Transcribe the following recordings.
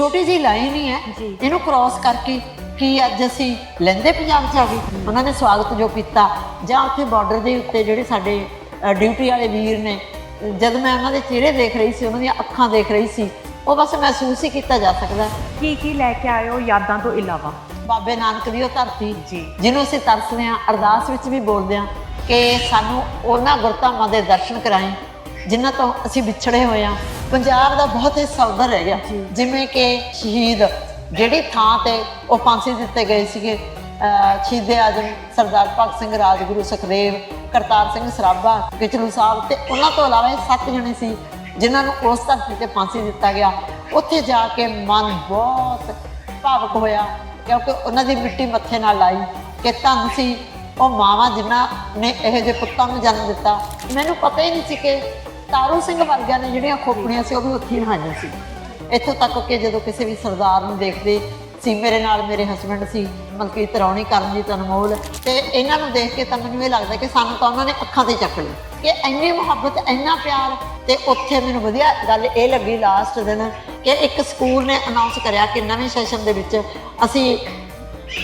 ਛੋਟੀ ਜਿਹੀ ਲਾਈਨ ਹੀ ਹੈ ਜੀ। ਇਹਨੂੰ ਕ੍ਰਾਸ ਕਰਕੇ ਕੀ ਅੱਜ ਅਸੀਂ ਲੈਂਦੇ ਪੰਜਾਬ ਚ ਆ ਗਏ ਉਹਨਾਂ ਨੇ ਸਵਾਗਤ ਜੋ ਕੀਤਾ ਜਾਂ ਉੱਥੇ ਬਾਰਡਰ ਦੇ ਉੱਤੇ ਜਿਹੜੇ ਸਾਡੇ ਡਿਊਟੀ ਵਾਲੇ ਵੀਰ ਨੇ ਜਦ ਮੈਂ ਉਹਨਾਂ ਦੇ ਚਿਹਰੇ ਦੇਖ ਰਹੀ ਸੀ ਉਹਨਾਂ ਦੀਆਂ ਅੱਖਾਂ ਦੇਖ ਰਹੀ ਸੀ ਉਹ ਬਸ ਮਹਿਸੂਸ ਹੀ ਕੀਤਾ ਜਾ ਸਕਦਾ ਹੈ। ਕੀ ਕੀ ਲੈ ਕੇ ਆਏ ਹੋ ਯਾਦਾਂ ਤੋਂ ਇਲਾਵਾ ਬਾਬੇ ਨਾਨਕ ਦੀ ਉਹ ਧਰਤੀ ਜੀ। ਜਿਹਨੂੰ ਅਸੀਂ ਤਰਸਦੇ ਹਾਂ ਅਰਦਾਸ ਵਿੱਚ ਵੀ ਬੋਲਦੇ ਹਾਂ ਕਿ ਸਾਨੂੰ ਉਹਨਾਂ ਗੁਰਧਾਮਾਂ ਦੇ ਦਰਸ਼ਨ ਕਰਾਏ ਜਿਨ੍ਹਾਂ ਤੋਂ ਅਸੀਂ ਵਿਛੜੇ ਹੋਏ ਹਾਂ ਪੰਜਾਬ ਦਾ ਬਹੁਤ ਹਿੱਸਾ ਉਧਰ ਰਹਿ ਗਿਆ। ਜਿਵੇਂ ਕਿ ਸ਼ਹੀਦ ਜਿਹੜੀ ਥਾਂ ਤੇ ਉਹ ਫਾਂਸੀ ਦਿੱਤੇ ਗਏ ਸੀਗੇ ਸ਼ਹੀਦੇ ਆਜਮ ਸਰਦਾਰ ਭਗਤ ਸਿੰਘ ਰਾਜਗੁਰੂ ਸੁਖਦੇਵ ਕਰਤਾਰ ਸਿੰਘ ਸਰਾਭਾ ਕਿਚਲੂ ਸਾਹਿਬ ਤੇ ਉਹਨਾਂ ਤੋਂ ਇਲਾਵਾ ਸੱਤ ਜਣੇ ਸੀ ਜਿਨ੍ਹਾਂ ਨੂੰ ਉਸ ਧਰਤੀ ਤੇ ਫਾਂਸੀ ਦਿੱਤਾ ਗਿਆ। ਉੱਥੇ ਜਾ ਕੇ ਮਨ ਬਹੁਤ ਭਾਵਕ ਹੋਇਆ ਕਿਉਂਕਿ ਉਹਨਾਂ ਦੀ ਮਿੱਟੀ ਮੱਥੇ ਨਾਲ ਲਾਈ ਕਿ ਧੰਨ ਸੀ ਉਹ ਮਾਵਾਂ ਜਿਨ੍ਹਾਂ ਨੇ ਇਹੋ ਜਿਹੇ ਪੁੱਤਾਂ ਨੂੰ ਜਨਮ ਦਿੱਤਾ। ਮੈਨੂੰ ਪਤਾ ਹੀ ਨਹੀਂ ਸੀ ਕਿ ਤਾਰੂ ਸਿੰਘ ਵਰਗਿਆਂ ਨੇ ਜਿਹੜੀਆਂ ਖੋਪੜੀਆਂ ਸੀ, ਉਹ ਵੀ ਉੱਥੇ ਹੀ ਨਹਾਈਆਂ ਸੀ। ਇੱਥੋਂ ਤੱਕ ਕਿ ਜਦੋਂ ਕਿਸੇ ਵੀ ਸਰਦਾਰ ਨੂੰ ਦੇਖਦੇ ਸੀ, ਮੇਰੇ ਨਾਲ ਮੇਰੇ ਹਸਬੰਡ ਸੀ ਮਲਕੀਤ ਰੌਣੀ ਕਰਨਜੀਤ ਅਨਮੋਲ, ਤੇ ਇਹਨਾਂ ਨੂੰ ਦੇਖ ਕੇ ਤਾਂ ਮੈਨੂੰ ਇਹ ਲੱਗਦਾ ਕਿ ਸਾਨੂੰ ਤਾਂ ਉਹਨਾਂ ਨੇ ਅੱਖਾਂ ਤੇ ਚੱਕ ਲਿਆ। ਕਿ ਇੰਨੀ ਮੁਹੱਬਤ, ਇੰਨਾ ਪਿਆਰ, ਤੇ ਉੱਥੇ ਮੈਨੂੰ ਵਧੀਆ ਗੱਲ ਇਹ ਲੱਗੀ ਲਾਸਟ ਦਿਨ ਕਿ ਇੱਕ ਸਕੂਲ ਨੇ ਅਨਾਉਂਸ ਕਰਿਆ ਕਿ ਨਵੇਂ ਸੈਸ਼ਨ ਦੇ ਵਿੱਚ ਅਸੀਂ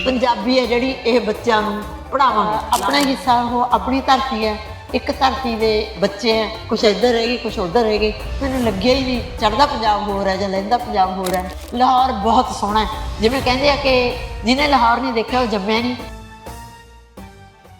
ਪੰਜਾਬੀ ਹੈ ਜਿਹੜੀ, ਇਹ ਬੱਚਿਆਂ ਨੂੰ ਪੜਾਵਾਂਗੇ ਆਪਣਾ ਹਿੱਸਾ ਉਹ ਆਪਣੀ ਧਰਤੀ ਹੈ ਇੱਕ ਧਰਤੀ ਦੇ ਬੱਚੇ ਹੈ ਕੁਛ ਇੱਧਰ ਰਹਿ ਗਏ, ਕੁਛ ਉੱਧਰ ਰਹਿ ਗਏ। ਮੈਨੂੰ ਲੱਗਿਆ ਹੀ ਨਹੀਂ ਚੜਦਾ ਪੰਜਾਬ ਹੋਰ ਹੈ ਜਾਂ ਲਹਿੰਦਾ ਪੰਜਾਬ ਹੋਰ ਹੈ ਲਾਹੌਰ ਬਹੁਤ ਸੋਹਣਾ ਹੈ। ਜਿਵੇਂ ਕਹਿੰਦੇ ਆ ਕਿ ਜਿਹਨੇ ਲਾਹੌਰ ਨਹੀਂ ਦੇਖਿਆ, ਉਹ ਜੰਮਿਆ ਨਹੀਂ।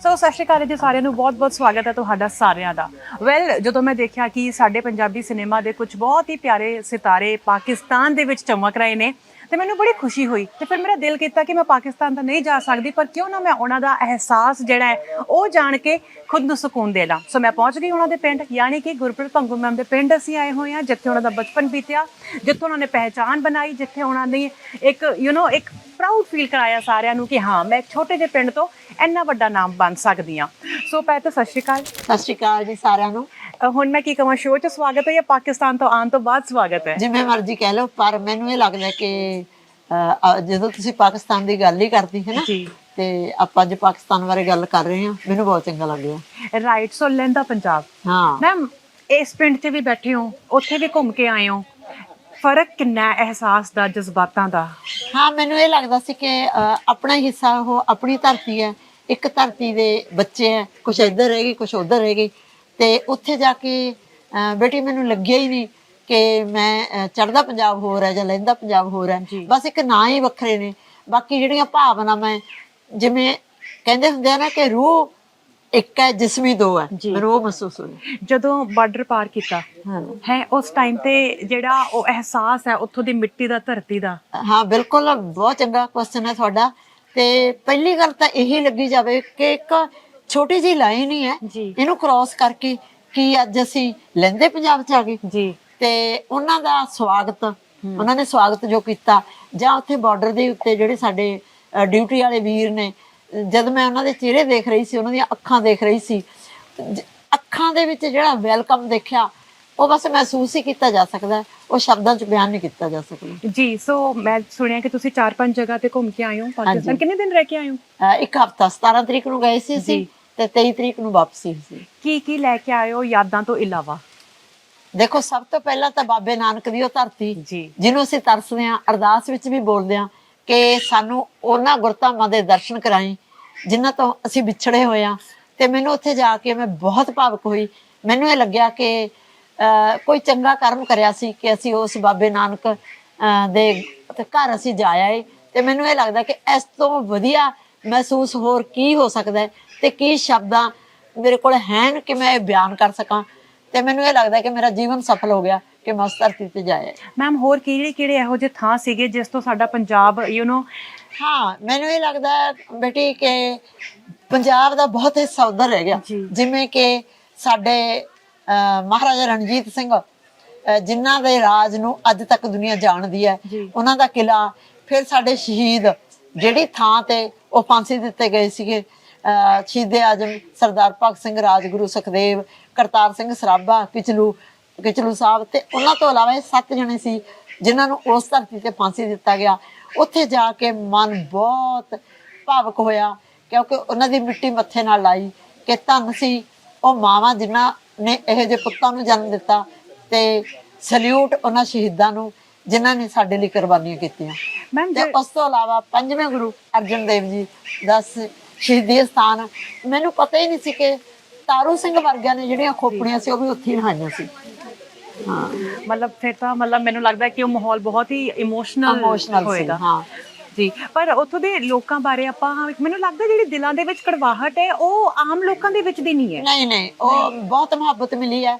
ਸੋ, ਸਤਿ ਸ਼੍ਰੀ ਅਕਾਲ ਜੀ ਸਾਰਿਆਂ ਨੂੰ। ਬਹੁਤ-ਬਹੁਤ ਸਵਾਗਤ ਹੈ ਤੁਹਾਡਾ ਸਾਰਿਆਂ ਦਾ। ਵੈਲ ਜਦੋਂ ਮੈਂ ਦੇਖਿਆ ਕਿ ਸਾਡੇ ਪੰਜਾਬੀ ਸਿਨੇਮਾ ਦੇ ਕੁਝ ਬਹੁਤ ਹੀ ਪਿਆਰੇ ਸਿਤਾਰੇ ਪਾਕਿਸਤਾਨ ਦੇ ਵਿੱਚ ਚਮਕ ਰਹੇ ਨੇ ਤੇ ਮੈਨੂੰ ਬੜੀ ਖੁਸ਼ੀ ਹੋਈ ਤੇ ਫਿਰ ਮੇਰਾ ਦਿਲ ਕੀਤਾ ਕਿ ਮੈਂ ਪਾਕਿਸਤਾਨ ਤਾਂ ਨਹੀਂ ਜਾ ਸਕਦੀ, ਪਰ ਕਿਉਂ ਨਾ ਮੈਂ ਉਹਨਾਂ ਦਾ ਅਹਿਸਾਸ ਜਿਹੜਾ ਹੈ, ਉਹ ਜਾਣ ਕੇ ਖੁਦ ਨੂੰ ਸਕੂਨ ਦੇ ਲਾਂ। ਸੋ ਮੈਂ ਪਹੁੰਚ ਗਈ ਉਹਨਾਂ ਦੇ ਪਿੰਡ, ਯਾਨੀ ਕਿ ਗੁਰਪ੍ਰੀਤ ਭੰਗੂ ਮੈਮ ਦੇ ਪਿੰਡ ਅਸੀਂ ਆਏ ਹੋਏ ਹਾਂ, ਜਿੱਥੇ ਉਹਨਾਂ ਦਾ ਬਚਪਨ ਬੀਤਿਆ, ਜਿੱਥੇ ਉਹਨਾਂ ਨੇ ਪਹਿਚਾਨ ਬਣਾਈ, ਜਿੱਥੇ ਉਹਨਾਂ ਨੇ ਇੱਕ ਯੂ نو ਇੱਕ ਪ੍ਰਾਊਡ ਫੀਲ ਕਰਾਇਆ ਸਾਰਿਆਂ ਨੂੰ ਕਿ ਹਾਂ, ਮੈਂ ਇੱਕ ਛੋਟੇ ਜਿਹੇ ਪਿੰਡ ਤੋਂ ਇੰਨਾ ਵੱਡਾ ਨਾਮ ਬਣ ਸਕਦੀ ਹਾਂ। ਸੋ ਪਹਿਲਾਂ ਤਾਂ ਸਤਿ ਸ਼੍ਰੀ ਅਕਾਲ। ਸਤਿ ਸ਼੍ਰੀ ਅਕਾਲ ਜੀ ਸਾਰਿਆਂ ਨੂੰ। ਅ, ਹੁਣ ਮੈਂ ਕੀ ਕਹਾਂ ਸ਼ੋਅ 'ਚ ਸਵਾਗਤ ਹੈ ਜਾਂ ਪਾਕਿਸਤਾਨ ਤੋਂ ਆਉਣ ਤੋਂ ਬਾਅਦ ਸਵਾਗਤ ਹੈ? ਜਿਵੇਂ ਮਰਜ਼ੀ ਕਹਿ ਲਓ ਪਰ ਮੈਨੂੰ ਇਹ ਲੱਗਦਾ ਕਿ ਅਹ, ਜਦੋਂ ਤੁਸੀਂ ਪਾਕਿਸਤਾਨ ਦੀ ਗੱਲ ਹੀ ਕਰਦੀ ਹੈ ਨਾ ਜੀ। ਤੇ ਆਪਾਂ ਅੱਜ ਪਾਕਿਸਤਾਨ ਬਾਰੇ ਗੱਲ ਕਰ ਰਹੇ ਹਾਂ ਮੈਨੂੰ ਬਹੁਤ ਚੰਗਾ ਲੱਗਿਆ ਰਾਈਟ ਸੋ ਲੈਂਦਾ ਪੰਜਾਬ। ਹਾਂ। ਮੈਮ ਇਸ ਪਿੰਡ 'ਚ ਵੀ ਬੈਠੇ ਹੋ ਉੱਥੇ ਵੀ ਘੁੰਮ ਕੇ ਆਏ ਹੋ ਫ਼ਰਕ ਕਿੰਨਾ ਹੈ ਅਹਿਸਾਸ ਦਾ ਜਜ਼ਬਾਤਾਂ ਦਾ? ਹਾਂ ਮੈਨੂੰ ਇਹ ਲੱਗਦਾ ਸੀ ਕਿ ਅਹ, ਆਪਣਾ ਹਿੱਸਾ ਉਹ ਆਪਣੀ ਧਰਤੀ ਹੈ ਇੱਕ ਧਰਤੀ ਦੇ ਬੱਚੇ ਹੈ ਕੁਛ ਇੱਧਰ ਰਹੇਗੀ ਕੁਛ ਉੱਧਰ ਰਹੇਗੀ ਤੇ ਉੱਥੇ ਜਾ ਕੇ ਬੇਟੀ ਮੈਨੂੰ ਲੱਗਿਆ ਹੀ ਨਹੀਂ ਕਿ ਮੈਂ ਚੜਦਾ ਪੰਜਾਬ ਹੋਰ ਹੈ ਜਾਂ ਲਹਿੰਦਾ ਪੰਜਾਬ ਹੋਰ ਹੈ। ਬਸ ਇੱਕ ਨਾਂ ਹੀ ਵੱਖਰੇ ਨੇ। ਬਾਕੀ ਜਿਹੜੀਆਂ ਭਾਵਨਾਵਾਂ ਜਿਵੇਂ ਕਹਿੰਦੇ ਹੁੰਦੇ ਆ ਨਾ ਕਿ ਰੂਹ ਇੱਕ ਹੈ ਜਿਸਮੀ ਦੋ ਹੈ। ਮੈਨੂੰ ਉਹ ਮਹਿਸੂਸ ਹੋਇਆ। ਜਦੋਂ ਬਾਰਡਰ ਪਾਰ ਕੀਤਾ ਹੈ। ਉਸ ਟਾਈਮ ਤੇ ਜਿਹੜਾ ਉਹ ਅਹਿਸਾਸ ਹੈ ਉੱਥੋਂ ਦੀ ਮਿੱਟੀ ਦਾ ਧਰਤੀ ਦਾ? ਹਾਂ ਬਿਲਕੁਲ। ਬਹੁਤ ਚੰਗਾ ਕੁਐਸਚਨ ਹੈ ਤੁਹਾਡਾ। ਤੇ ਪਹਿਲੀ ਗੱਲ ਤਾਂ ਇਹੀ ਲੱਗੀ ਜਾਵੇ ਕਿ ਇੱਕ ਛੋਟੀ ਜਿਹੀ ਲਾਈਨ ਹੀ ਹੈ। ਜੀ। ਇਹਨੂੰ ਕ੍ਰਾਸ ਕਰਕੇ ਕੀ ਅੱਜ ਅਸੀਂ ਲੈਂਦੇ ਪੰਜਾਬ ਚ ਆ ਗਏ ਜੀ। ਤੇ ਉਹਨਾਂ ਦਾ ਸਵਾਗਤ ਉਹਨਾਂ ਨੇ ਸਵਾਗਤ ਜੋ ਕੀਤਾ ਜਾਂ ਉੱਥੇ ਬਾਰਡਰ ਦੇ ਉੱਤੇ ਜਿਹੜੇ ਸਾਡੇ ਡਿਊਟੀ ਵਾਲੇ ਵੀਰ ਨੇ ਜਦ ਮੈਂ ਉਹਨਾਂ ਦੇ ਚਿਹਰੇ ਦੇਖ ਰਹੀ ਸੀ ਉਹਨਾਂ ਦੀਆਂ ਅੱਖਾਂ ਦੇਖ ਰਹੀ ਸੀ ਜ- ਅੱਖਾਂ ਦੇ ਵਿੱਚ ਜਿਹੜਾ ਵੈਲਕਮ ਦੇਖਿਆ ਉਹ ਬਸ ਮਹਿਸੂਸ ਹੀ ਕੀਤਾ ਜਾ ਸਕਦਾ ਉਹ ਸ਼ਬਦਾਂ 'ਚ ਬਿਆਨ ਨਹੀਂ ਕੀਤਾ ਜਾ ਸਕਦਾ। ਜੀ ਸੋ ਮੈਂ ਸੁਣਿਆ ਕਿ ਤੁਸੀਂ ਚਾਰ ਪੰਜ ਜਗ੍ਹਾ ਤੇ ਘੁੰਮ ਕੇ ਆਏ ਹੋ ਪਾਕਿਸਤਾਨ। ਕਿੰਨੇ ਦਿਨ ਰਹਿ ਕੇ ਆਏ ਹੋ? ਇੱਕ ਹਫਤਾ 17 ਤਰੀਕ ਨੂੰ ਗਏ ਸੀ ਅਸੀਂ। ਜੀ। ਤੇ 23 ਤਰੀਕ ਨੂੰ ਵਾਪਸੀ ਸੀ। ਕੀ ਕੀ ਲੈ ਕੇ ਆਏ ਹੋ ਯਾਦਾਂ ਤੋਂ ਇਲਾਵਾ? ਦੇਖੋ ਸਭ ਤੋਂ ਪਹਿਲਾਂ ਤਾਂ ਬਾਬੇ ਨਾਨਕ ਦੀ ਉਹ ਧਰਤੀ ਜੀ। ਜਿਹਨੂੰ ਅਸੀਂ ਤਰਸਦੇ ਹਾਂ ਅਰਦਾਸ ਵਿੱਚ ਵੀ ਬੋਲਦੇ ਹਾਂ ਕਿ ਸਾਨੂੰ ਉਹਨਾਂ ਗੁਰਧਾਮਾਂ ਦੇ ਦਰਸ਼ਨ ਕਰਾਈ ਜਿਨ੍ਹਾਂ ਤੋਂ ਅਸੀਂ ਵਿਛੜੇ ਹੋਏ ਹਾਂ। ਤੇ ਮੈਨੂੰ ਉੱਥੇ ਜਾ ਕੇ ਮੈਂ ਬਹੁਤ ਭਾਵਕ ਹੋਈ। ਮੈਨੂੰ ਇਹ ਲੱਗਿਆ ਕਿ ਕੋਈ ਚੰਗਾ ਕਰਮ ਕਰਿਆ ਸੀ ਕਿ ਅਸੀਂ ਉਸ ਬਾਬੇ ਨਾਨਕ ਦੇ ਘਰ ਅਸੀਂ ਜਾ ਆਏ। ਤੇ ਮੈਨੂੰ ਇਹ ਲੱਗਦਾ ਕਿ ਇਸ ਤੋਂ ਵਧੀਆ ਮਹਿਸੂਸ ਹੋਰ ਕੀ ਹੋ ਸਕਦਾ ਹੈ ਤੇ ਕੀ ਸ਼ਬਦਾਂ ਮੇਰੇ ਕੋਲ ਹਨ ਕਿ ਮੈਂ ਇਹ ਬਿਆਨ ਕਰ ਸਕਾਂ ਤੇ ਮੈਨੂੰ ਇਹ ਲੱਗਦਾ ਕਿ ਮੇਰਾ ਜੀਵਨ ਸਫਲ ਹੋ ਗਿਆ ਕਿ ਮੈਂ ਉਸ ਧਰਤੀ ਤੇ ਜਾਇਆ ਮੈਮ ਹੋਰ ਕਿਹੜੇ ਕਿਹੜੇ ਇਹੋ ਜਿਹੇ ਥਾਂ ਸੀਗੇ ਜਿਸ ਤੋਂ ਸਾਡਾ ਪੰਜਾਬ ਯੂ نو ਹਾਂ ਮੈਨੂੰ ਇਹ ਲੱਗਦਾ ਬੇਟੀ ਕਿ ਪੰਜਾਬ ਦਾ ਬਹੁਤ ਹਿੱਸਾ ਉਧਰ ਰਹਿ ਗਿਆ। ਜਿਵੇਂ ਕਿ ਸਾਡੇ ਮਹਾਰਾਜਾ ਰਣਜੀਤ ਸਿੰਘ ਜਿਨ੍ਹਾਂ ਦੇ ਰਾਜ ਨੂੰ ਅੱਜ ਤੱਕ ਦੁਨੀਆ ਜਾਣਦੀ ਹੈ। ਉਹਨਾਂ ਦਾ ਕਿਲਾ ਫਿਰ ਸਾਡੇ ਸ਼ਹੀਦ ਜਿਹੜੀ ਥਾਂ ਤੇ ਉਹ ਫਾਂਸੀ ਦਿੱਤੇ ਗਏ ਸੀਗੇ। ਸ਼ਹੀਦੇ ਆਜਮ ਸਰਦਾਰ ਭਗਤ ਸਿੰਘ, ਰਾਜਗੁਰੂ ਸੁਖਦੇਵ, ਕਰਤਾਰ ਸਿੰਘ ਸਰਾਭਾ, ਕਿਚਲੂ ਕਿਚਲੂ ਸਾਹਿਬ ਤੇ ਉਹਨਾਂ ਤੋਂ ਇਲਾਵਾ ਇਹ ਸੱਤ ਜਣੇ ਸੀ ਜਿਨ੍ਹਾਂ ਨੂੰ ਉਸ ਧਰਤੀ ਤੇ ਫਾਂਸੀ ਦਿੱਤਾ ਗਿਆ। ਉੱਥੇ ਜਾ ਕੇ ਮਨ ਬਹੁਤ ਭਾਵਕ ਹੋਇਆ ਕਿਉਂਕਿ ਉਹਨਾਂ ਦੀ ਮਿੱਟੀ ਮੱਥੇ ਨਾਲ ਲਾਈ ਕਿ ਧੰਨ ਸੀ ਉਹ ਮਾਵਾਂ ਜਿਨ੍ਹਾਂ ਨੇ ਇਹੋ ਜਿਹੇ ਪੁੱਤਾਂ ਨੂੰ ਜਨਮ ਦਿੱਤਾ ਤੇ ਸਲੂਟ ਉਹਨਾਂ ਸ਼ਹੀਦਾਂ ਨੂੰ ਜਿਨ੍ਹਾਂ ਨੇ ਸਾਡੇ ਲਈ ਕੁਰਬਾਨੀਆਂ ਕੀਤੀਆਂ। ਮੈਮ ਤੇ ਉਸ ਤੋਂ ਇਲਾਵਾ ਪੰਜਵੇਂ ਗੁਰੂ ਅਰਜਨ ਦੇਵ ਜੀ ਦਾ ਸ਼ਹੀਦੀ ਸਥਾਨ ਮੈਨੂੰ ਪਤਾ ਹੀ ਨਹੀਂ ਸੀ ਕਿ ਤਾਰੂ ਸਿੰਘ ਵਰਗਿਆਂ ਨੇ ਜਿਹੜੀਆਂ ਖੋਪੜੀਆਂ ਸੀ ਉਹ ਵੀ ਉੱਥੇ ਹੀ ਨਹਾਈਆਂ ਸੀ। ਹਾਂ। ਮਤਲਬ ਫਿਰ ਤਾਂ ਮਤਲਬ ਮੈਨੂੰ ਲੱਗਦਾ ਕਿ ਉਹ ਮਾਹੌਲ ਬਹੁਤ ਹੀ ਇਮੋਸ਼ਨਲ ਹੋਏਗਾ। ਹਾਂ। ਜੀ ਪਰ ਉੱਥੋਂ ਦੇ ਲੋਕਾਂ ਬਾਰੇ ਆਪਾਂ ਮੈਨੂੰ ਲੱਗਦਾ ਜਿਹੜੀ ਦਿਲਾਂ ਦੇ ਵਿੱਚ ਕੜਵਾਹਟ ਹੈ ਉਹ ਆਮ ਲੋਕਾਂ ਦੇ ਵਿੱਚ ਦੀ ਨਹੀਂ ਹੈ। ਨਹੀਂ ਨਹੀਂ ਉਹ ਬਹੁਤ ਮੁਹੱਬਤ ਮਿਲੀ ਹੈ।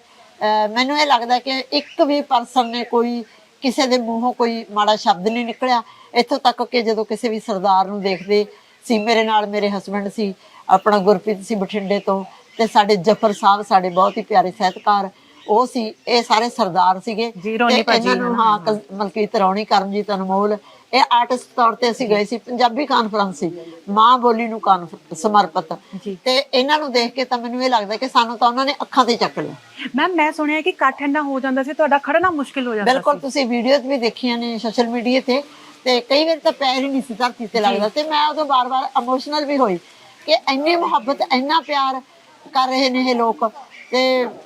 ਮੈਨੂੰ ਇਹ ਲੱਗਦਾ ਕਿ ਇੱਕ ਵੀ ਪਰਸਨ ਨੇ ਕੋਈ ਕਿਸੇ ਦੇ ਮੂੰਹੋਂ ਕੋਈ ਮਾੜਾ ਸ਼ਬਦ ਨਹੀਂ ਨਿਕਲਿਆ। ਇੱਥੋਂ ਤੱਕ ਕਿ ਜਦੋਂ ਕਿਸੇ ਵੀ ਸਰਦਾਰ ਨੂੰ ਦੇਖਦੇ ਸੀ ਮੇਰੇ ਨਾਲ ਮੇਰੇ ਹਸਬੰਡ ਸੀ ਆਪਣਾ ਗੁਰਪ੍ਰੀਤ ਸੀ ਬਠਿੰਡੇ ਤੋਂ ਤੇ ਸਾਡੇ ਜਫਰ ਸਾਹਿਬ ਸਾਡੇ ਬਹੁਤ ਹੀ ਪਿਆਰੇ ਸਾਹਿਤਕਾਰ ਉਹ ਸੀ ਇਹ ਸਾਰੇ ਸਰਦਾਰ ਸੀਗੇ। ਤੇ ਇਹਨਾਂ ਨੂੰ ਹਾਂ ਮਲਕੀਤ ਰੌਣੀ ਕਰਮਜੀਤ ਅਨਮੋਲ ਇਹ ਆਰਟਿਸਟ ਤੌਰ ਤੇ ਅਸੀਂ ਗਏ ਸੀ ਪੰਜਾਬੀ ਕਾਨਫਰੰਸ ਸੀ ਮਾਂ ਬੋਲੀ ਨੂੰ ਕਾਨਫ- ਸਮਰਪਿਤ। ਤੇ ਇਹਨਾਂ ਨੂੰ ਦੇਖ ਕੇ ਤਾਂ ਮੈਨੂੰ ਇਹ ਲੱਗਦਾ ਕਿ ਸਾਨੂੰ ਤਾਂ ਉਹਨਾਂ ਨੇ ਅੱਖਾਂ ਤੇ ਚੱਕ ਲਿਆ। ਮੈਮ ਮੈਂ ਸੁਣਿਆ ਕਿ ਇਕੱਠ ਇੰਨਾ ਹੋ ਜਾਂਦਾ ਸੀ ਤੁਹਾਡਾ ਖੜਨਾ ਮੁਸ਼ਕਿਲ ਹੋ ਜਾਂਦਾ ਬਿਲਕੁਲ ਤੁਸੀਂ ਵੀਡੀਓਜ਼ ਵੀ ਦੇਖੀਆਂ ਨੇ ਸੋਸ਼ਲ ਮੀਡੀਆ ਤੇ ਤੇ ਕਈ ਵਾਰ ਤਾਂ ਪੈਰ ਹੀ ਨਹੀਂ ਸੀ ਧਰਤੀ ਤੇ ਲੱਗਦਾ। ਤੇ ਮੈਂ ਉਦੋਂ ਬਾਰ-ਬਾਰ ਇਮੋਸ਼ਨਲ ਵੀ ਹੋਈ ਕਿ ਇੰਨੀ ਮੁਹੱਬਤ ਇੰਨਾ ਪਿਆਰ ਕਰ ਰਹੇ ਨੇ ਇਹ ਲੋਕ। ਤੇ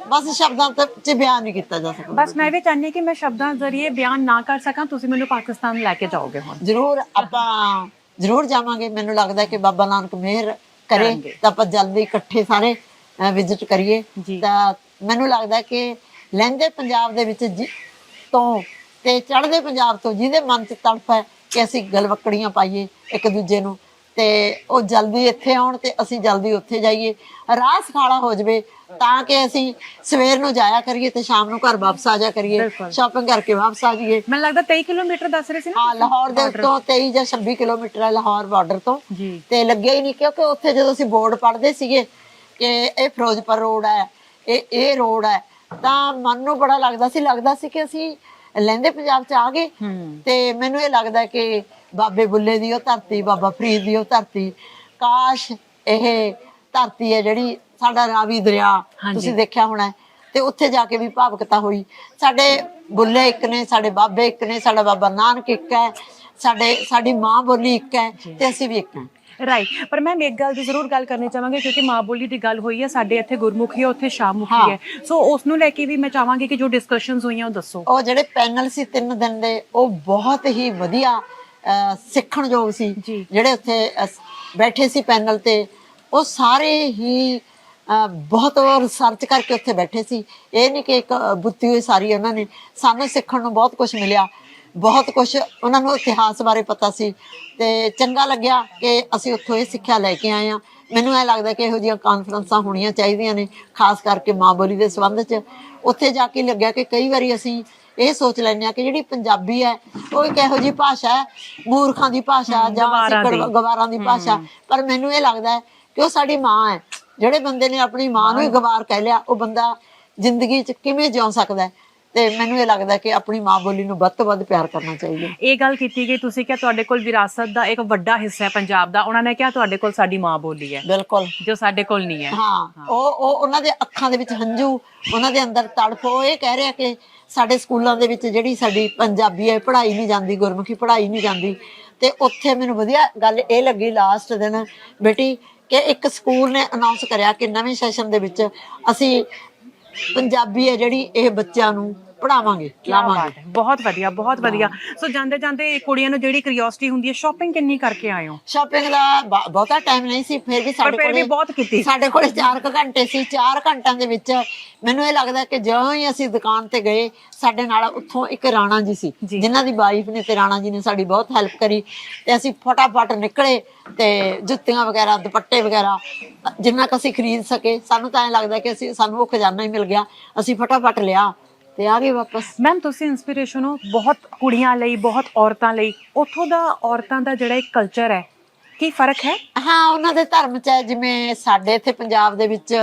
ਬਸ ਸ਼ਬਦਾਂ ਤੇ ਬਿਆਨ ਨਹੀਂ ਕੀਤਾ ਜਾ ਸਕਦਾ ਬਸ ਮੈਂ ਵੀ ਚਾਹੁੰਦੀ ਕਿ ਮੈਂ ਸ਼ਬਦਾਂ ਜ਼ਰੀਏ ਬਿਆਨ ਨਾ ਕਰ ਸਕਾਂ ਤੁਸੀਂ ਮੈਨੂੰ ਪਾਕਿਸਤਾਨ ਲੈ ਕੇ ਜਾਓਗੇ ਹੁਣ ਜ਼ਰੂਰ ਆਪਾਂ ਜ਼ਰੂਰ ਜਾਵਾਂਗੇ ਮੈਨੂੰ ਲੱਗਦਾ ਕਿ ਬਾਬਾ ਨਾਨਕ ਮਿਹਰ ਕਰੇ। ਤਾਂ ਆਪਾਂ ਜਲਦੀ ਇਕੱਠੇ ਸਾਰੇ ਵਿਜ਼ਿਟ ਕਰੀਏ। ਤਾਂ ਮੈਨੂੰ ਲੱਗਦਾ ਕਿ ਲਹਿੰਦੇ ਪੰਜਾਬ ਦੇ ਵਿੱਚ ਤੋਂ ਤੇ ਚੜ੍ਹਦੇ ਪੰਜਾਬ ਤੋਂ ਜਿਹਦੇ ਮਨ 'ਚ ਤੜਫ ਹੈ ਕਿ ਅਸੀਂ ਗਲਵੱਕੜੀਆਂ ਪਾਈਏ ਇੱਕ ਦੂਜੇ ਨੂੰ ਤੇ ਉਹ ਜਲਦੀ ਇੱਥੇ ਆਉਣ ਤੇ ਅਸੀਂ ਜਲਦੀ ਉੱਥੇ ਜਾਈਏ। ਰਾਹ ਸਖਾਲਾ ਹੋ ਜਾਵੇ ਤਾਂ ਕਿ ਅਸੀਂ ਸਵੇਰ ਨੂੰ ਜਾਇਆ ਕਰੀਏ ਤੇ ਸ਼ਾਮ ਨੂੰ ਘਰ ਵਾਪਸ ਆ ਜਾ ਕਰੀਏ ਬਿਲਕੁਲ। ਸ਼ਾਪਿੰਗ ਕਰਕੇ ਵਾਪਸ ਆ ਜਾਈਏ। ਮੈਨੂੰ ਲੱਗਦਾ 23 ਕਿਲੋਮੀਟਰ ਦੱਸ ਰਹੇ ਸੀ ਨਾ ਹਾਂ ਲਾਹੌਰ ਦੇ ਉੱਤੋਂ 23 ਜਾਂ 26 ਕਿਲੋਮੀਟਰ ਹੈ ਲਾਹੌਰ ਬਾਰਡਰ ਤੋਂ। ਜੀ। ਤੇ ਲੱਗਿਆ ਹੀ ਨਹੀਂ ਕਿਉਂਕਿ ਉੱਥੇ ਜਦੋਂ ਅਸੀਂ ਬੋਰਡ ਪੜ੍ਹਦੇ ਸੀਗੇ ਕਿ ਇਹ ਫਿਰੋਜ਼ਪੁਰ ਰੋਡ ਹੈ ਇਹ ਇਹ ਰੋਡ ਹੈ ਤਾਂ ਮਨ ਨੂੰ ਬੜਾ ਲੱਗਦਾ ਸੀ ਲੱਗਦਾ ਸੀ ਕਿ ਅਸੀਂ ਲਹਿੰਦੇ ਪੰਜਾਬ ਚ ਆ ਗਏ। ਹੂੰ। ਤੇ ਮੈਨੂੰ ਇਹ ਲੱਗਦਾ ਕਿ ਬਾਬੇ ਬੁੱਲੇ ਦੀ ਉਹ ਧਰਤੀ ਬਾਬਾ ਫਰੀਦ ਦੀ ਉਹ ਧਰਤੀ। ਕਾਸ਼ ਇਹ ਧਰਤੀ ਹੈ ਜਿਹੜੀ ਸਾਡਾ ਰਾਵੀ ਦਰਿਆ। ਤੁਸੀਂ ਦੇਖਿਆ ਹੋਣਾ ਹੈ, ਤੇ ਉੱਥੇ ਜਾ ਕੇ ਵੀ ਭਾਵਕਤਾ ਹੋਈ। ਸਾਡੇ ਬੁੱਲੇ ਇੱਕ ਨੇ ਸਾਡੇ ਬਾਬੇ ਇੱਕ ਨੇ ਸਾਡਾ ਬਾਬਾ ਨਾਨਕ ਇੱਕ ਹੈ ਸਾਡੇ ਸਾਡੀ ਮਾਂ ਬੋਲੀ ਇੱਕ ਹੈ ਤੇ ਅਸੀਂ ਵੀ ਇੱਕ ਹਾਂ। ਰਾਈਟ ਪਰ ਮੈਂ ਇੱਕ ਗੱਲ ਦੀ ਜ਼ਰੂਰ ਗੱਲ ਕਰਨੀ ਚਾਹਾਂਗੀ ਕਿਉਂਕਿ ਮਾਂ ਬੋਲੀ ਦੀ ਗੱਲ ਹੋਈ ਹੈ ਸਾਡੇ ਇੱਥੇ ਗੁਰਮੁਖੀ ਹੈ ਉੱਥੇ ਸ਼ਾਮੁਖੀ ਹਾਂ। ਸੋ ਉਸ ਨੂੰ ਲੈ ਕੇ ਵੀ ਮੈਂ ਚਾਹਾਂਗੀ ਕਿ ਜੋ ਡਿਸਕਸ਼ਨਸ ਹੋਈਆਂ ਉਹ ਦੱਸੋ। ਉਹ ਜਿਹੜੇ ਪੈਨਲ ਸੀ ਤਿੰਨ ਦਿਨ ਦੇ ਉਹ ਬਹੁਤ ਹੀ ਵਧੀਆ ਸਿੱਖਣਯੋਗ ਸੀ। ਜਿਹੜੇ ਉੱਥੇ ਬੈਠੇ ਸੀ ਪੈਨਲ ਤੇ ਉਹ ਸਾਰੇ ਹੀ ਬਹੁਤ ਰਿਸਰਚ ਕਰਕੇ ਉੱਥੇ ਬੈਠੇ ਸੀ। ਇਹ ਨਹੀਂ ਕਿ ਇੱਕ ਬੁੱਤੀ ਹੋਈ ਸਾਰੀ ਉਹਨਾਂ ਨੇ। ਸਾਨੂੰ ਸਿੱਖਣ ਨੂੰ ਬਹੁਤ ਕੁਝ ਮਿਲਿਆ। ਬਹੁਤ ਕੁਝ ਉਹਨਾਂ ਨੂੰ ਇਤਿਹਾਸ ਬਾਰੇ ਪਤਾ ਸੀ। ਤੇ ਚੰਗਾ ਲੱਗਿਆ ਕਿ ਅਸੀਂ ਉੱਥੋਂ ਇਹ ਸਿੱਖਿਆ ਲੈ ਕੇ ਆਏ ਆ ਮੈਨੂੰ ਇਹ ਲੱਗਦਾ ਕਿ ਇਹੋ ਜਿਹੀਆਂ ਕਾਨਫਰੰਸਾਂ ਹੋਣੀਆਂ ਚਾਹੀਦੀਆਂ ਨੇ ਖਾਸ ਕਰਕੇ ਮਾਂ ਬੋਲੀ ਦੇ ਸੰਬੰਧ 'ਚ। ਉੱਥੇ ਜਾ ਕੇ ਲੱਗਿਆ ਕਿ ਕਈ ਵਾਰੀ ਅਸੀਂ ਇਹ ਸੋਚ ਲੈਂਦੇ ਆ ਕਿ ਜਿਹੜੀ ਪੰਜਾਬੀ ਹੈ ਉਹ ਇੱਕ ਇਹੋ ਜਿਹੀ ਭਾਸ਼ਾ ਹੈ ਮੂਰਖਾਂ ਦੀ ਭਾਸ਼ਾ ਜਾਂ। ਗੜ- ਗਵਾਰਾਂ ਦੀ। ਭਾਸ਼ਾ। ਪਰ ਮੈਨੂੰ ਇਹ ਲੱਗਦਾ ਹੈ ਕਿ ਉਹ ਸਾਡੀ ਮਾਂ ਹੈ। ਜਿਹੜੇ ਬੰਦੇ ਨੇ ਆਪਣੀ ਮਾਂ ਨੂੰ ਹੀ ਗਵਾਰ ਕਹਿ ਲਿਆ ਉਹ ਬੰਦਾ ਜ਼ਿੰਦਗੀ 'ਚ ਕਿਵੇਂ ਜਿਉ ਸਕਦਾ ਹੈ? ਤੇ ਮੈਨੂੰ ਇਹ ਲੱਗਦਾ ਕਿ ਆਪਣੀ ਮਾਂ ਬੋਲੀ ਨੂੰ ਵੱਧ ਤੋਂ ਵੱਧ ਪਿਆਰ ਕਰਨਾ ਚਾਹੀਦਾ ਇਹ ਗੱਲ ਕੀਤੀ ਗਈ ਤੁਸੀਂ ਕਿਹਾ ਤੁਹਾਡੇ ਕੋਲ ਵਿਰਾਸਤ ਦਾ ਇੱਕ ਵੱਡਾ ਹਿੱਸਾ ਹੈ ਪੰਜਾਬ ਦਾ। ਉਹਨਾਂ ਨੇ ਕਿਹਾ ਤੁਹਾਡੇ ਕੋਲ ਸਾਡੀ ਮਾਂ ਬੋਲੀ ਹੈ। ਬਿਲਕੁਲ। ਜੋ ਸਾਡੇ ਕੋਲ ਨਹੀਂ ਹੈ। ਹਾਂ ਉਹ ਉਹ ਉਹਨਾਂ ਦੇ ਅੱਖਾਂ ਦੇ ਵਿੱਚ ਹੰਝੂ ਉਹਨਾਂ ਦੇ ਅੰਦਰ ਤੜਫ ਉਹ ਇਹ ਕਹਿ ਰਿਹਾ ਕਿ ਸਾਡੇ ਸਕੂਲਾਂ ਦੇ ਵਿੱਚ ਜਿਹੜੀ ਸਾਡੀ ਪੰਜਾਬੀ ਹੈ, ਪੜ੍ਹਾਈ ਨਹੀਂ ਜਾਂਦੀ, ਗੁਰਮੁਖੀ ਪੜ੍ਹਾਈ ਨਹੀਂ ਜਾਂਦੀ। ਤੇ ਉੱਥੇ ਮੈਨੂੰ ਵਧੀਆ ਗੱਲ ਇਹ ਲੱਗੀ ਲਾਸਟ ਦਿਨ, ਬੇਟੀ, ਕਿ ਇੱਕ ਸਕੂਲ ਨੇ ਅਨਾਉਂਸ ਕਰਿਆ ਕਿ ਨਵੇਂ ਸੈਸ਼ਨ ਦੇ ਵਿੱਚ ਅਸੀਂ ਪੰਜਾਬੀ ਹੈ ਜਿਹੜੀ ਇਹ ਬੱਚਿਆਂ ਨੂੰ ਪੜਾਵਾਂਗੇ ਹੈ ਬਹੁਤ ਵਧੀਆ ਬਹੁਤ ਵਧੀਆ ਸੋ ਜਾਂਦੇ ਜਾਂਦੇ ਕੁੜੀਆਂ ਨੂੰ ਜਿਹੜੀ ਕਿਉਰਿਓਸਿਟੀ ਹੁੰਦੀ ਹੈ ਸ਼ਾਪਿੰਗ ਕਿੰਨੀ ਕਰਕੇ ਆਏ ਹੋ ਸ਼ਾਪਿੰਗ ਦਾ ਬ- ਬਹੁਤਾ ਟਾਈਮ ਨਹੀਂ ਸੀ ਫਿਰ ਵੀ ਸਾਡੇ ਫਿਰ ਵੀ ਕੋਲੇ ਬਹੁਤ ਕੀਤੀ। ਸਾਡੇ ਕੋਲੇ 4 ਘੰਟੇ ਸੀ 4 ਘੰਟਿਆਂ ਦੇ ਵਿੱਚ ਮੈਨੂੰ ਇਹ ਲੱਗਦਾ ਕਿ ਜਿਉਂ ਹੀ ਅਸੀਂ ਦੁਕਾਨ ਤੇ ਗਏ ਸਾਡੇ ਨਾਲ ਉੱਥੋਂ ਇੱਕ ਰਾਣਾ ਜੀ ਸੀ ਜੀ। ਜਿਨ੍ਹਾਂ ਦੀ ਵਾਈਫ ਨੇ ਤੇ ਰਾਣਾ ਜੀ ਨੇ ਸਾਡੀ ਬਹੁਤ ਹੈਲਪ ਕਰੀ ਤੇ ਅਸੀਂ ਫਟਾਫਟ ਨਿਕਲੇ ਤੇ ਜੁੱਤੀਆਂ ਵਗੈਰਾ ਦੁਪੱਟੇ ਵਗੈਰਾ ਜਿੰਨਾ ਕੁ ਅਸੀਂ ਖਰੀਦ ਸਕੇ ਸਾਨੂੰ ਤਾਂ ਐਂ ਲੱਗਦਾ ਕਿ ਅਸੀਂ ਸਾਨੂੰ ਉਹ ਖਜ਼ਾਨਾ ਹੀ ਮਿਲ ਗਿਆ ਅਸੀਂ ਫਟਾਫਟ ਲਿਆ ਤੇ ਆ ਗਏ ਵਾਪਸ। ਮੈਮ ਤੁਸੀਂ ਇਨਸਪੀਰੇਸ਼ਨ ਹੋ ਬਹੁਤ ਕੁੜੀਆਂ ਲਈ ਬਹੁਤ ਔਰਤਾਂ ਲਈ। ਉੱਥੋਂ ਦਾ ਔਰਤਾਂ ਦਾ ਜਿਹੜਾ ਇੱਕ ਕਲਚਰ ਹੈ ਕੀ ਫ਼ਰਕ ਹੈ? ਹਾਂ ਉਹਨਾਂ ਦੇ ਧਰਮ ਚ ਹੈ ਜਿਵੇਂ ਸਾਡੇ ਇੱਥੇ ਪੰਜਾਬ ਦੇ ਵਿੱਚ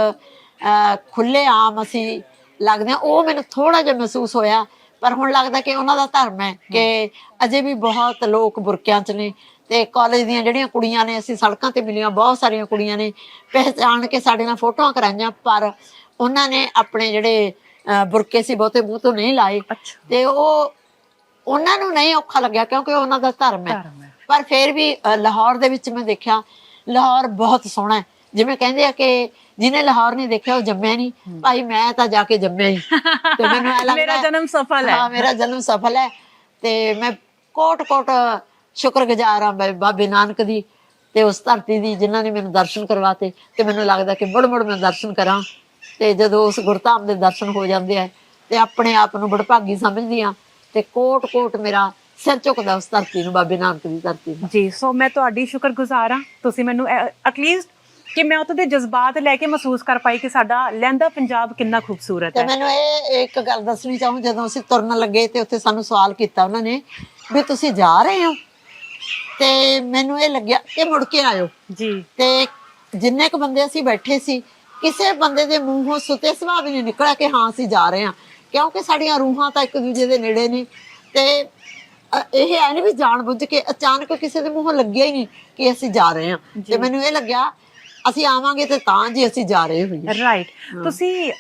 ਖੁੱਲੇ ਆਮ ਅਸੀਂ ਲੱਗਦੇ ਹਾਂ। ਉਹ ਮੈਨੂੰ ਥੋੜਾ ਜਿਹਾ ਮਹਿਸੂਸ ਹੋਇਆ ਪਰ ਹੁਣ ਲੱਗਦਾ ਕਿ ਉਹਨਾਂ ਦਾ ਧਰਮ ਹੈ ਕਿ ਅਜੇ ਵੀ ਬਹੁਤ ਲੋਕ ਬੁਰਕਿਆਂ ਚ ਨੇ ਤੇ ਕਾਲਜ ਦੀਆਂ ਜਿਹੜੀਆਂ ਕੁੜੀਆਂ ਨੇ ਅਸੀਂ ਸੜਕਾਂ ਤੇ ਮਿਲੀਆਂ ਬਹੁਤ ਸਾਰੀਆਂ ਕੁੜੀਆਂ ਨੇ। ਪਹਿਚਾਣ ਕੇ ਸਾਡੇ ਨਾਲ ਫੋਟੋਆਂ ਕਰਾਈਆਂ ਪਰ ਉਹਨਾਂ ਨੇ ਆਪਣੇ ਜਿਹੜੇ ਬੁਰਕੇ ਸੀ ਬਹੁਤੇ ਮੂੰਹ ਤੋਂ ਨਹੀਂ ਲਾਏ। ਤੇ ਉਹ ਉਹਨਾਂ ਨੂੰ ਨਹੀਂ ਔਖਾ ਲੱਗਿਆ ਕਿਉਂਕਿ ਉਹਨਾਂ ਦਾ ਧਰਮ ਹੈ। ਪਰ ਫਿਰ ਵੀ ਲਾਹੌਰ ਦੇ ਵਿੱਚ ਮੈਂ ਦੇਖਿਆ ਲਾਹੌਰ ਬਹੁਤ ਸੋਹਣਾ ਹੈ। ਜਿਵੇਂ ਕਹਿੰਦੇ ਆ ਕਿ ਜਿਹਨੇ ਲਾਹੌਰ ਨਹੀਂ ਦੇਖਿਆ ਉਹ ਜੰਮਿਆ ਨਹੀਂ। ਭਾਈ ਮੈਂ ਤਾਂ ਜਾ ਕੇ ਜੰਮਿਆ ਹੀ। ਤੇ ਮੈਨੂੰ ਐ ਲੱਗਦਾ ਮੇਰਾ ਜਨਮ ਸਫਲ ਹੈ। ਹਾਂ ਮੇਰਾ ਜਨਮ ਸਫਲ ਹੈ। ਤੇ ਮੈਂ ਕੋਟ ਕੋਟ ਸ਼ੁਕਰਗੁਜ਼ਾਰ ਹਾਂ ਬਾ- ਬਾਬੇ ਨਾਨਕ ਦੀ ਤੇ ਉਸ ਧਰਤੀ ਦੀ ਜਿਨ੍ਹਾਂ ਨੇ ਮੈਨੂੰ ਦਰਸ਼ਨ ਕਰਵਾਤੇ। ਤੇ ਮੈਨੂੰ ਲੱਗਦਾ ਕਿ ਮੁੜ ਮੁੜ ਮੈਂ ਦਰਸ਼ਨ ਕਰਾਂ। ਤੇ ਜਦੋਂ ਉਸ ਗੁਰਧਾਮ ਦੇ ਦਰਸ਼ਨ ਹੋ ਜਾਂਦੇ ਆ ਤੇ ਆਪਣੇ ਆਪ ਨੂੰ ਬੜਭਾਗੀ ਸਮਝਦੀ ਆ ਤੇ ਕੋਟ ਕੋਟ ਮੇਰਾ ਸਿਰ ਝੁਕਦਾ ਉਸ ਧਰਤੀ ਨੂੰ ਬਾਬੇ ਨਾਨਕ ਦੀ ਧਰਤੀ ਨੂੰ। ਜੀ ਸੋ ਮੈਂ ਤੁਹਾਡੀ ਸ਼ੁਕਰਗੁਜ਼ਾਰ ਹਾਂ। ਤੁਸੀਂ ਮੈਨੂੰ ਐਟਲੀਸਟ ਕਿ ਮੈਂ ਉੱਥੇ ਦੇ ਜਜ਼ਬਾਤ ਲੈ ਕੇ ਮਹਿਸੂਸ ਕਰ ਪਾਈ ਕਿ ਸਾਡਾ ਲਹਿੰਦਾ ਪੰਜਾਬ ਕਿੰਨਾ ਖੂਬਸੂਰਤ ਤੇ ਹੈ। ਮੈਨੂੰ ਇਹ ਇੱਕ ਗੱਲ ਦੱਸਣੀ ਚਾਹੂੰ ਜਦੋਂ ਅਸੀਂ ਤੁਰਨ ਲੱਗੇ ਤੇ ਉੱਥੇ ਸਾਨੂੰ ਸਵਾਲ ਕੀਤਾ ਉਹਨਾਂ ਨੇ ਵੀ ਤੁਸੀਂ ਜਾ ਰਹੇ ਹੋ? ਤੇ ਮੈਨੂੰ ਇਹ ਲੱਗਿਆ ਕਿ ਮੁੜ ਕੇ ਆਇਓ। ਜੀ। ਤੇ ਜਿੰਨੇ ਕੁ ਬੰਦੇ ਅਸੀਂ ਬੈਠੇ ਸੀ ਕਿਸੇ ਬੰਦੇ ਦੇ ਮੂੰਹੋਂ ਸੁਤੇ ਸੁਭਾਅ ਵੀ ਨਹੀਂ ਨਿਕਲਿਆ ਕਿ ਹਾਂ ਅਸੀਂ ਜਾ ਰਹੇ ਹਾਂ। ਕਿਉਂਕਿ ਸਾਡੀਆਂ ਰੂਹਾਂ ਤਾਂ ਇੱਕ ਦੂਜੇ ਦੇ ਨੇੜੇ ਨੇ। ਤੇ ਅ, ਇਹ ਐ ਨਹੀਂ ਵੀ ਜਾਣ ਬੁੱਝ ਕੇ ਅਚਾਨਕ ਕਿਸੇ ਦੇ ਮੂੰਹੋਂ ਲੱਗਿਆ ਹੀ ਨਹੀਂ ਕਿ ਅਸੀਂ ਜਾ ਰਹੇ ਹਾਂ। ਤੇ ਮੈਨੂੰ ਇਹ ਲੱਗਿਆ ਅਸੀਂ ਆਵਾਂਗੇ ਤੇ ਤਾਂ ਜੀ ਅਸੀਂ ਜਾ ਰਹੇ ਹੋਈਏ। ਰਾਈਟ ਤੁਸੀਂ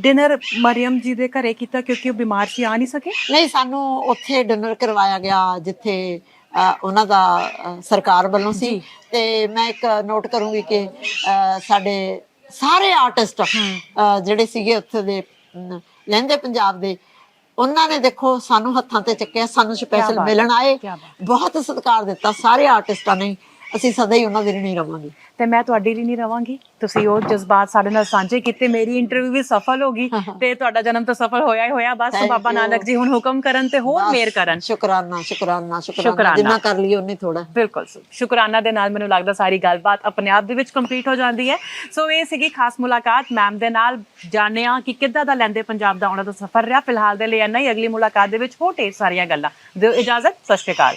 ਡਿਨਰ ਮਰੀਮ ਜੀ ਦੇ ਘਰੇ ਕੀਤਾ ਕਿਉਂਕਿ ਉਹ ਬਿਮਾਰ ਸੀ ਆ ਨਹੀਂ ਸਕੇ? ਨਹੀਂ ਸਾਨੂੰ ਉੱਥੇ ਡਿਨਰ ਕਰਵਾਇਆ ਗਿਆ ਜਿੱਥੇ ਅ, ਉਹਨਾਂ ਦਾ ਅ, ਸਰਕਾਰ ਵੱਲੋਂ ਸੀ। ਤੇ ਮੈਂ ਇੱਕ ਨੋਟ ਕਰੂੰਗੀ ਕਿ ਅ, ਸਾਡੇ ਸਾਰੇ ਆਰਟਿਸਟ ਜਿਹੜੇ ਸੀਗੇ ਉੱਥੇ ਦੇ ਲਹਿੰਦੇ ਪੰਜਾਬ ਦੇ ਉਹਨਾਂ ਨੇ ਦੇਖੋ ਸਾਨੂੰ ਹੱਥਾਂ ਤੇ ਚੱਕਿਆ ਸਾਨੂੰ ਸਪੈਸ਼ਲ ਮਿਲਣ ਆਏ। ਬਹੁਤ ਸਤਿਕਾਰ ਦਿੱਤਾ ਸਾਰੇ ਆਰਟਿਸਟਾਂ ਨੇ ਅਸੀਂ ਸਦਾ ਹੀ ਉਹਨਾਂ ਦੇ ਨਹੀਂ ਰਵਾਂਗੇ। ਤੇ ਮੈਂ ਤੁਹਾਡੀ ਲਈ ਨਹੀਂ ਰਵਾਂਗੀ। ਤੁਸੀਂ ਉਹ ਜਜ਼ਬਾਤ ਸਾਡੇ ਨਾਲ ਸਾਂਝੇ ਕੀਤੇ ਮੇਰੀ ਇੰਟਰਵਿਊ ਵੀ ਸਫਲ ਹੋ ਗਈ ਤੇ ਤੁਹਾਡਾ ਜਨਮ ਤਾਂ ਸਫਲ ਹੋਇਆ ਹੀ ਹੋਇਆ। ਬਸ ਬਾਬਾ. ਨਾਨਕ ਜੀ ਹੁਣ ਹੁਕਮ ਕਰਨ ਤੇ ਹੋਰ ਮੇਰ ਕਰਨ। ਸ਼ੁਕਰਾਨਾ ਸ਼ੁਕਰਾਨਾ ਸ਼ੁਕਰਾਨਾ। ਜਿੰਨਾ ਕਰ ਲਈਏ ਉਹਨੇ ਥੋੜਾ ਬਿਲਕੁਲ ਸ਼ੁਕਰਾਨਾ ਦੇ ਨਾਲ ਮੈਨੂੰ ਲੱਗਦਾ ਸਾਰੀ ਗੱਲਬਾਤ ਆਪਣੇ ਆਪ ਦੇ ਵਿੱਚ ਕੰਪਲੀਟ ਹੋ ਜਾਂਦੀ ਹੈ। ਸੋ ਇਹ ਸੀਗੀ ਖਾਸ ਮੁਲਾਕਾਤ। ਮੈਮ ਦੇ ਨਾਲ ਜਾਣਿਆ ਕਿ ਕਿੱਦਾਂ ਦਾ ਲੈਂਦੇ ਪੰਜਾਬ ਦਾ ਉਹਨਾਂ ਦਾ ਸਫ਼ਰ ਰਿਹਾ। ਫਿਲਹਾਲ ਦੇ ਲਈ ਇੰਨਾ ਹੀ। ਅਗਲੀ ਮੁਲਾਕਾਤ ਦੇ ਵਿੱਚ ਹੋਰ ਢੇਰ ਸਾਰੀਆਂ ਗੱਲਾਂ। ਦਿਓ ਇਜਾਜ਼ਤ। ਸਤਿ ਸ਼੍ਰੀ ਅਕਾਲ।